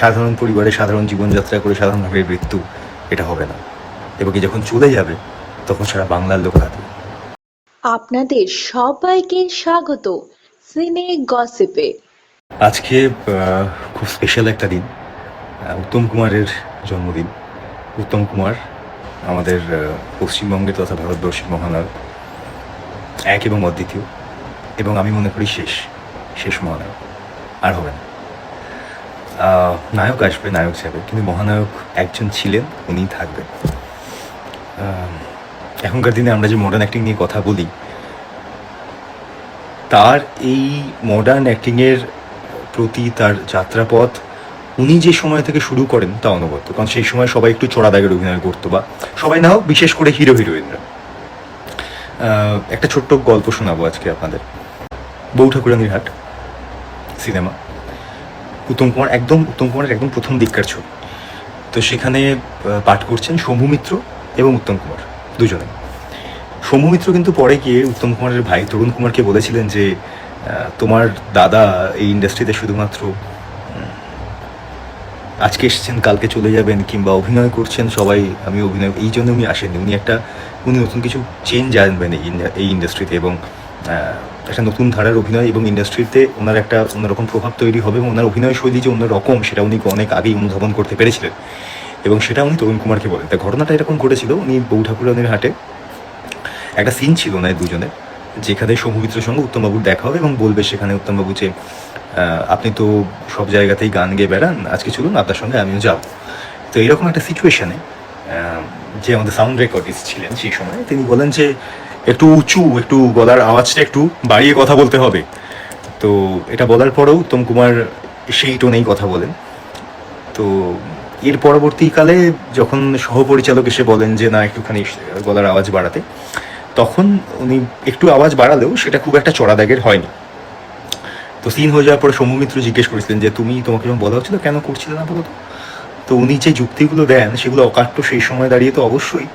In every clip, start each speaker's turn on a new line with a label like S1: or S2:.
S1: সাধারণ পরিবারে সাধারণ জীবনযাত্রা করে সাধারণভাবে মৃত্যু এটা হবে না। এবং কি যখন চলে যাবে তখন সারা বাংলার লোক হাতে।
S2: আপনাদের সবাইকে স্বাগত সিনে গসিপে।
S1: আজকে খুব স্পেশাল একটা দিন উত্তম কুমারের জন্মদিন। উত্তম কুমার আমাদের পশ্চিমবঙ্গে তথা ভারতবর্ষের মহানায়ক এক এবং অদ্বিতীয় এবং আমি মনে করি শেষ শেষ মহানায়ক আর হবে না। নায়ক আসবে, নায়ক যাবে। কিন্তু মহানায়ক একজন ছিলেন, উনিই থাকবেন। এখনকার দিনে আমরা যে মডার্ন অ্যাক্টিং নিয়ে কথা বলি, তার এই মডার্ন অ্যাক্টিংয়ের প্রতি তার যাত্রাপথ, উনি যে সময় থেকে শুরু করেন, তা অনবদ্য। কারণ সেই সময় সবাই একটু চড়া দাগের অভিনয় করতো বা সবাই না হোক, বিশেষ করে হিরো, হিরোইনরা। একটা ছোট্ট গল্প শোনাবো আজকে আপনাদের। বউ ঠাকুরানির হাট, সিনেমা। উত্তম কুমার একদম, উত্তম কুমারের একদম প্রথম দিককার ছবি। তো সেখানে পাঠ করছেন শম্ভু মিত্র এবং উত্তম কুমার দুজনে শম্ভু মিত্র কিন্তু পরে গিয়ে উত্তম কুমারের ভাই তরুণ কুমারকে বলেছিলেন যে তোমার দাদা এই ইন্ডাস্ট্রিতে শুধুমাত্র আজকে এসেছেন, কালকে চলে যাবেন কিংবা অভিনয় করছেন, সবাই আমি অভিনয়, এই জন্য উনি আসেননি। উনি একটা, উনি নতুন কিছু চেঞ্জ আনবেন এই ইন্ডাস্ট্রিতে এবং একটা নতুন ধারার অভিনয় এবং ইন্ডাস্ট্রিতে ওনার একটা অন্যরকম প্রভাব তৈরি হবে এবং ওনার অভিনয় শৈলী যে অন্যরকম, সেটা উনি অনেক আগেই অনুধাবন করতে পেরেছিলেন। এবং সেটা উনি তরুণ কুমারকে বলেন। তা ঘটনাটা এরকম ঘটেছিল, উনি বউ ঠাকুরানির হাটে একটা সিন ছিল না দুজনে যেখানে সৌমিত্রের সঙ্গে উত্তমবাবুর দেখা হবে এবং বলবে সেখানে উত্তমবাবু যে আপনি তো সব জায়গাতেই গান গেয়ে বেড়ান, আজকে চলুন আপনার সঙ্গে আমিও যাব। তো এরকম একটা সিচুয়েশানে যে আমাদের সাউন্ড রেকর্ডিস্ট ছিলেন সেই সময়, তিনি বলেন যে একটু উঁচু, একটু গলার আওয়াজটা একটু বাড়িয়ে কথা বলতে হবে। তো এটা বলার পরেও উত্তম কুমার সেই টোনেই কথা বলেন। তো এর পরবর্তীকালে যখন সহপরিচালক এসে বলেন যে, না, একটুখানি গলার আওয়াজ বাড়াতে, তখন উনি একটু আওয়াজ বাড়ালেও সেটা খুব একটা চড়া দাগের হয়নি। তো সিন হয়ে যাওয়ার পরে সৌম্য মিত্র জিজ্ঞেস করেছিলেন যে, তুমি তোমাকে যখন বলা হচ্ছিল, কেন করছিলে না বলো? তো? উনি যে যুক্তিগুলো দেন, সেগুলো অকাট্য সেই সময় দাঁড়িয়ে তো অবশ্যই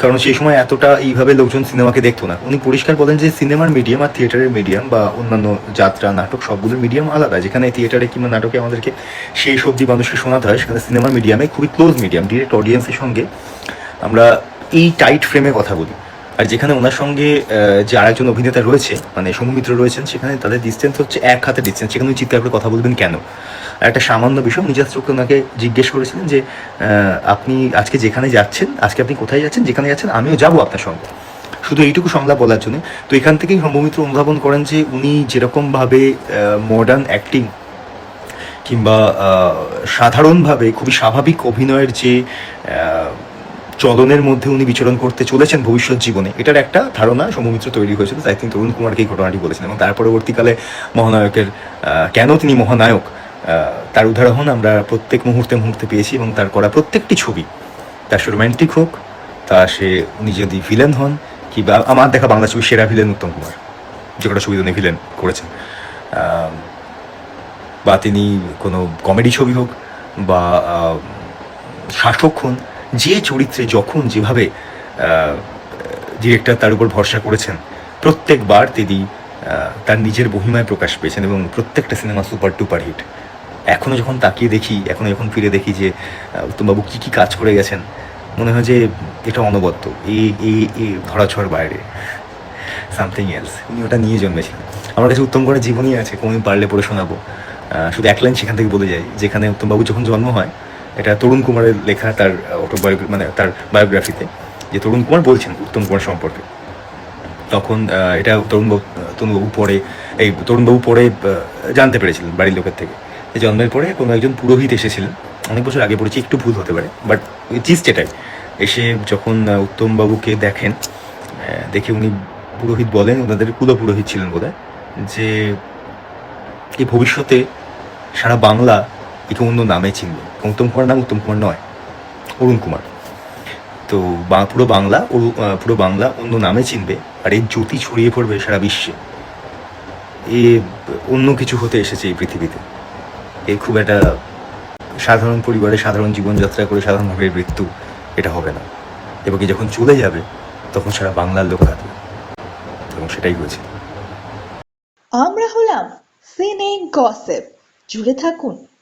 S1: কারণ সেই সময় এতটা এইভাবে লোকজন সিনেমাকে দেখতো না। উনি পরিষ্কার বলেন যে সিনেমার মিডিয়াম আর থিয়েটারের মিডিয়াম বা অন্যান্য যাত্রা, নাটক সবগুলোর মিডিয়াম আলাদা। যেখানে থিয়েটারে কিংবা নাটকে আমাদেরকে সেই সবজি মানুষকে শোনাতে হয়, সেখানে সিনেমার মিডিয়ামে খুবই ক্লোজ মিডিয়াম ডিরেক্ট অডিয়েন্সের সঙ্গে। আমরা এই টাইট ফ্রেমে কথা বলি। আর যেখানে ওনার সঙ্গে যে আরেকজন অভিনেতা রয়েছে মানে সৌমিত্র রয়েছেন, সেখানে তাদের ডিস্টেন্স হচ্ছে এক হাতে ডিস্টেন্স সেখানে চিৎকার করে কথা বলবেন কেন? আর একটা সামান্য বিষয় উনি ওনাকে জিজ্ঞেস করেছিলেন যে আপনি আজকে যেখানে যাচ্ছেন, আজকে আপনি কোথায় যাচ্ছেন? যেখানে যাচ্ছেন, আমিও যাব আপনার সঙ্গে। শুধু এইটুকু সংলাপ বলার জন্য। তো এখান থেকেই সৌমিত্র অনুধাবন করেন যে, উনি যেরকমভাবে মডার্ন অ্যাক্টিং কিংবা সাধারণভাবে খুবই স্বাভাবিক অভিনয়ের যে চলনের মধ্যে উনি বিচরণ করতে চলেছেন ভবিষ্যৎ জীবনে। এটার একটা ধারণা সমমিত্র তৈরি হয়েছিল, তাই তিনি তরুণ কুমারকে এই ঘটনাটি বলেছেন। এবং তার পরবর্তীকালে মহানায়কের কেন তিনি মহানায়ক তার উদাহরণ আমরা প্রত্যেক মুহূর্তে মুহূর্তে পেয়েছি এবং তার করা প্রত্যেকটি ছবি। তার সে রোম্যান্টিক হোক, তা সে উনি যদি ভিলেন হন, কিংবা আমার দেখা বাংলা ছবি সেরা ভিলেন উত্তম কুমার, যে কটা ছবি উনি ভিলেন করেছেন। বা তিনি কোনো কমেডি ছবি হোক বা শাসক হন যে চরিত্রে যখন যেভাবে ডিরেক্টর তার উপর ভরসা করেছেন, প্রত্যেকবার তিনি তার নিজের বহিমায় প্রকাশ পেয়েছেন এবং প্রত্যেকটা সিনেমা সুপার টুপার হিট। এখনও যখন তাকিয়ে দেখি এখনও যখন ফিরে দেখি যে উত্তমবাবু কী কী কাজ করে গেছেন, মনে হয় যে এটা অনবদ্য এই এই এই ধরাছোঁয়ার বাইরে। সামথিং এলস উনি ওটা নিয়ে জন্মেছিলেন। আমার কাছে উত্তম করে জীবনই আছে, কোনোদিন পারলে পড়ে শোনাবো। শুধু এক লাইন সেখান থেকে বলে যাই, যেখানে উত্তমবাবু যখন জন্ম হয় এটা তরুণ কুমারের লেখা, তার অটোবায়োগ্রাফি মানে তার বায়োগ্রাফিতে যে তরুণ কুমার বলছেন উত্তম কুমার সম্পর্কে। তখন এটা তরুণবাবু তরুণবাবু পরে এই তরুণবাবু পরে জানতে পেরেছিলেন বাড়ির লোকের থেকে। যে জন্মের পরে কোনো একজন পুরোহিত এসেছিলেন। অনেক বছর আগে পড়েছি, একটু ভুল হতে পারে বাট জিস্ট এটাই। এসে যখন উত্তমবাবুকে দেখেন দেখে উনি পুরোহিত বলেন, ওনাদের কুলো পুরোহিত ছিলেন বোধ যে এই ভবিষ্যতে সারা বাংলা একে অন্য নামে চিনবে। উত্তম কুমার নাম উত্তম কুমার নয়, অরুণ কুমার। তো পুরো বাংলা পুরো বাংলা অন্য নামে চিনবে, আর এই জ্যোতি ছড়িয়ে পড়বে সারা বিশ্বে। এ, অন্য কিছু হতে এসেছে এই পৃথিবীতে। এ খুব একটা সাধারণ পরিবারে সাধারণ জীবনযাত্রা করে সাধারণভাবে মৃত্যু এটা হবে না। এবং যখন চলে যাবে, তখন সারা বাংলার লোক হাতে এবং সেটাই হয়েছে।
S2: আমরা হলাম সিনে গসিপ। জুড়ে থাকুন